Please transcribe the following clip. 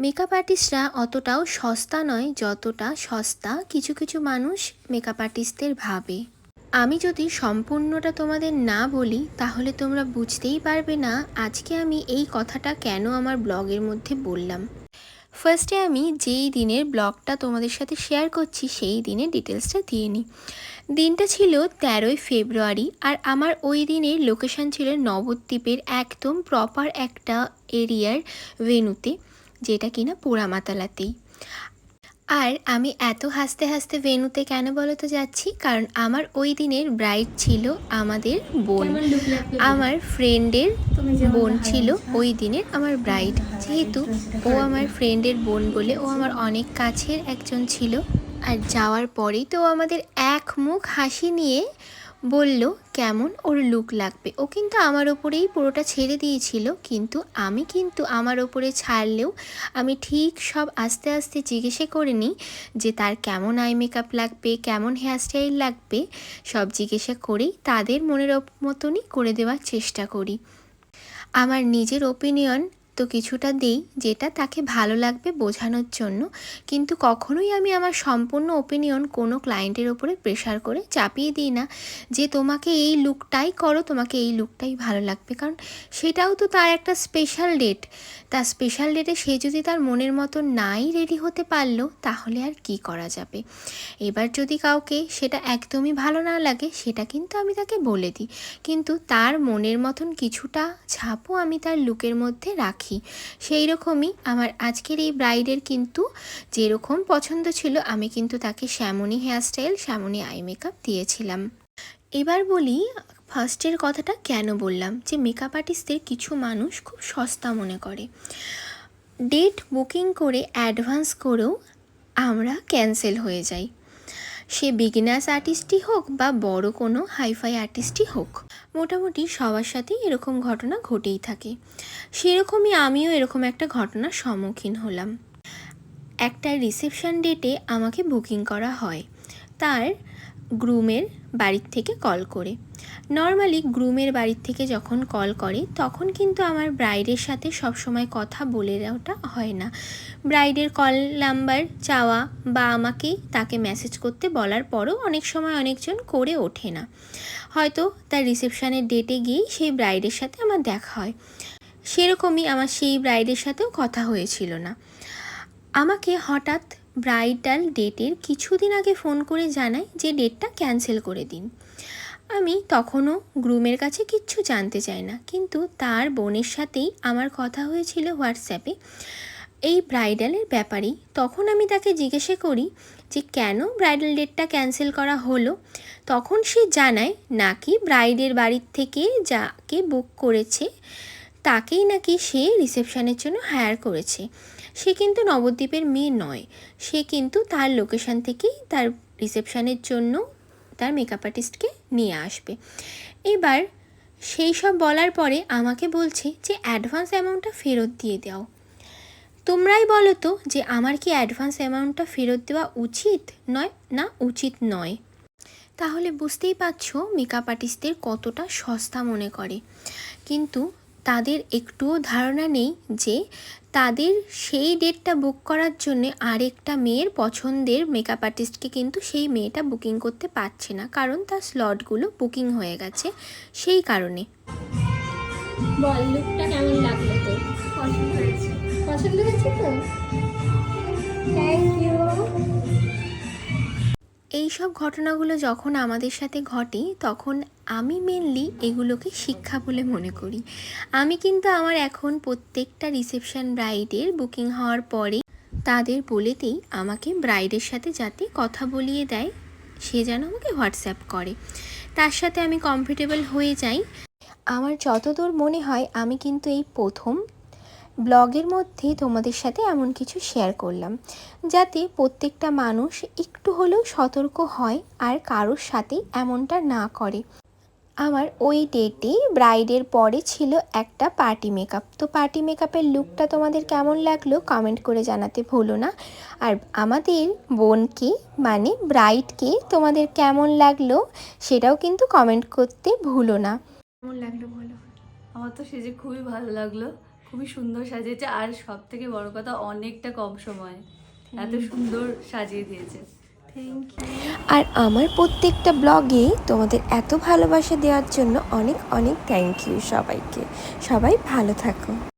Makeup আর্টিস্টরা অতটাও সস্তা নয়, যতটা সস্তা কিছু কিছু মানুষ মেকআপ আর্টিস্টদের ভাবে। আমি যদি সম্পূর্ণটা তোমাদের না বলি, তাহলে তোমরা বুঝতেই পারবে না আজকে আমি এই কথাটা কেন আমার ব্লগের মধ্যে বললাম। ফার্স্টে আমি যেই দিনের ব্লগটা তোমাদের সাথে শেয়ার করছি, সেই দিনের ডিটেলসটা দিয়ে নিই। দিনটা ছিল তেরোই ফেব্রুয়ারি আর আমার ওই দিনের লোকেশন ছিল নবদ্বীপের একদম প্রপার একটা এরিয়ার ভেনুতে যেটা কিনা পোড়ামাতালাতেই আর আমি এত হাসতে হাসতে ভেনুতে কেন বলো তো যাচ্ছি? কারণ আমার ওই দিনের ব্রাইড ছিল আমাদের বোন। আমার ফ্রেন্ডের বোন ছিল ওই দিনের আমার ব্রাইড যেহেতু ও আমার ফ্রেন্ডের বোন বলে ও আমার অনেক কাছের একজন ছিল। আর যাওয়ার পরেই তো ও আমাদের এক মুখ হাসি নিয়ে বলল, কেমন ওর লুক লাগবে? ও কিন্তু আমার ওপরেই পুরোটা ছেড়ে দিয়েছিল, কিন্তু আমি কিন্তু আমার ওপরে ছাড়লেও আমি ঠিক সব আস্তে আস্তে জিজ্ঞেসে করে নিই যে তার কেমন আই মেকআপ লাগবে, কেমন হেয়ারস্টাইল লাগবে, সব জিজ্ঞাসা করেই তাদের মনের মতনই করে দেওয়ার চেষ্টা করি। আমার নিজের ওপিনিয়ন তো কিছুটা দেই যেটা তাকে ভালো লাগবে বোঝানোর জন্য। কিন্তু কখনোই আমি আমার সম্পূর্ণ ওপিনিয়ন কোনো ক্লায়েন্টের ওপরে প্রেশার করে চাপিয়ে দিই না যে তোমাকে এই লুকটাই করো, তোমাকে এই লুকটাই ভালো লাগবে। কারণ সেটাও তো তার একটা স্পেশাল ডেট তার স্পেশাল ডেটে সে যদি তার মনের মতো নাই রেডি হতে পারল, তাহলে আর কি করা যাবে? এবার যদি কাউকে সেটা একদমই ভালো না লাগে, সেটা কিন্তু আমি তাকে বলে দিই। কিন্তু তার মনের মতন কিছুটা ছাপও আমি তার লুকের মধ্যে রাখি। সেই রকমই আমার আজকের এই ব্রাইডের কিন্তু যেরকম পছন্দ ছিল, আমি কিন্তু তাকে শ্যামনি হেয়ারস্টাইল শ্যামনি আই মেকআপ দিয়েছিলাম। এবার বলি ফার্স্টের কথাটা কেন বললাম? যে মেকআপ আর্টিস্টদের কিছু মানুষ খুব সস্তা মনে করে। ডেট বুকিং করে অ্যাডভান্স করেও আমরা ক্যান্সেল হয়ে যাই। সে বিগিনার্স আর্টিস্টই হোক বা বড় কোনো হাইফাই আর্টিস্টই হোক, মোটামুটি সবার সাথেই এরকম ঘটনা ঘটেই থাকে। সেরকমই আমিও এরকম একটা ঘটনার সম্মুখীন হলাম। একটা রিসেপশন ডেটে আমাকে বুকিং করা হয়। তার গ্রুমের বাড়ির থেকে কল করে। নর্মালি গ্রুমের বাড়ির থেকে যখন কল করে, তখন কিন্তু আমার ব্রাইডের সাথে সবসময় কথা বলে ওটা হয় না। ব্রাইডের কল নাম্বার চাওয়া বা আমাকে তাকে মেসেজ করতে বলার পরও অনেক সময় অনেকজন করে ওঠে না। হয়তো তার রিসেপশানের ডেটে গিয়েই সেই ব্রাইডের সাথে আমার দেখা হয়। সেরকমই আমার সেই ব্রাইডের সাথেও কথা হয়েছিল না। আমাকে হঠাৎ ব্রাইডাল ডেটের কিছুদিন আগে ফোন করে জানায় যে ডেটটা ক্যান্সেল করে দিন। আমি তখনও গ্রুমের কাছে কিচ্ছু জানতে চাই না, কিন্তু তার বোনের সাথেই আমার কথা হয়েছিল হোয়াটসঅ্যাপে। এই ব্রাইডালের ব্যাপারেই তখন আমি তাকে জিজ্ঞাসা করি যে কেন ব্রাইডাল ডেটটা ক্যান্সেল করা হলো? তখন সে জানায়, নাকি ব্রাইডের বাড়ির থেকে যাকে বুক করেছে, তাকেই নাকি সে রিসেপশনের জন্য হায়ার করেছে। সে কিন্তু নবদ্বীপের মেয়ে নয়। সে কিন্তু তার লোকেশান থেকেই তার রিসেপশনের জন্য তার মেকআপ আর্টিস্টকে নিয়ে আসবে। এবার সেই সব বলার পরে আমাকে বলছে যে অ্যাডভান্স অ্যামাউন্টটা ফেরত দিয়ে দাও। তোমরাই বলো তো যে, আমার কি অ্যাডভান্স অ্যামাউন্টটা ফেরত দেওয়া উচিত নয় না উচিত নয়? তাহলে বুঝতেই পারছ মেকআপ আর্টিস্টদের কতটা সস্তা মনে করে। কিন্তু তাদের একটুও ধারণা নেই যে তাদের সেই ডেটটা বুক করার জন্য আরেকটা মেয়ের পছন্দের মেকআপ আর্টিস্টকে কিন্তু সেই মেয়েটা বুকিং করতে পারছে না। কারণ তার স্লটগুলো বুকিং হয়ে গেছে সেই কারণে। বল লুকটা কেমন লাগল তোর? পছন্দ হয়েছে। পছন্দ হয়েছে তো? থ্যাংক ইউ এই সব ঘটনাগুলো যখন আমাদের সাথে ঘটে, তখন আমি মেনলি এগুলোকে শিক্ষা বলে মনে করি। আমি কিন্তু আমার এখন প্রত্যেকটা রিসেপশন ব্রাইডের বুকিং হওয়ার পরে তাদের বলেতেই আমাকে ব্রাইডের সাথে যাতে কথা বলিয়ে দেয়, সে যেন আমাকে হোয়াটসঅ্যাপ করে। তার সাথে আমি কমফর্টেবল হয়ে যাই। আমার যতদূর মনে হয়, আমি কিন্তু এই প্রথম ব্লগের মধ্যে তোমাদের সাথে এমন কিছু শেয়ার করলাম, যাতে প্রত্যেকটা মানুষ একটু হলেও সতর্ক হয় আর কারোর সাথে এমনটা না করে। আমার ওই ডেটে ব্রাইডের পরে ছিল একটা পার্টি মেকআপ তো পার্টি মেকআপের লুকটা তোমাদের কেমন লাগল কমেন্ট করে জানাতে ভুলো না। আর আমাদের বোনকে মানে ব্রাইডকে তোমাদের কেমন লাগল সেটাও কিন্তু কমেন্ট করতে ভুলো না। কেমন লাগল বলো? আমার তো সেজে খুবই ভালো লাগল। খুবই সুন্দর সাজিয়েছে আর সব থেকে বড় কথা অনেকটা কম সময় এত সুন্দর সাজিয়ে দিয়েছে। থ্যাংক ইউ আর আমার প্রত্যেকটা ব্লগে তোমাদের এত ভালোবাসা দেওয়ার জন্য অনেক অনেক থ্যাংক ইউ সবাইকে। সবাই ভালো থাকো।